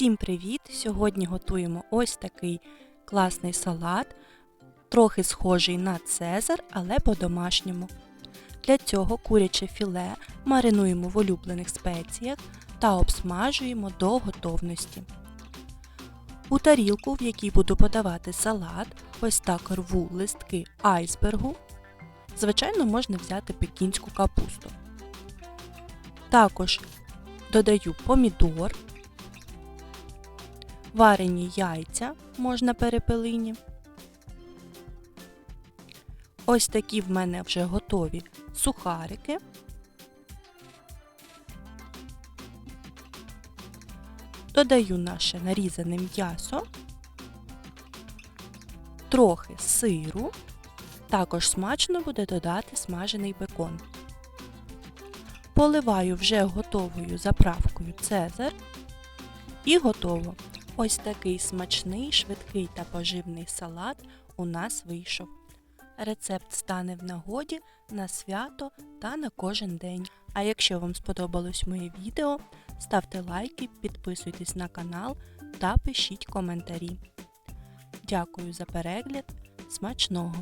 Всім привіт! Сьогодні готуємо ось такий класний салат, трохи схожий на цезар, але по-домашньому. Для цього куряче філе маринуємо в улюблених спеціях та обсмажуємо до готовності. У тарілку, в якій буду подавати салат, ось так рву листки айсбергу. Звичайно, можна взяти пекінську капусту. Також додаю помідор, варені яйця можна перепелині. Ось такі в мене вже готові сухарики. Додаю наше нарізане м'ясо, трохи сиру. Також смачно буде додати смажений бекон. Поливаю вже готовою заправкою Цезар. І готово. Ось такий смачний, швидкий та поживний салат у нас вийшов. Рецепт стане в нагоді на свято та на кожен день. А якщо вам сподобалось моє відео, ставте лайки, підписуйтесь на канал та пишіть коментарі. Дякую за перегляд. Смачного!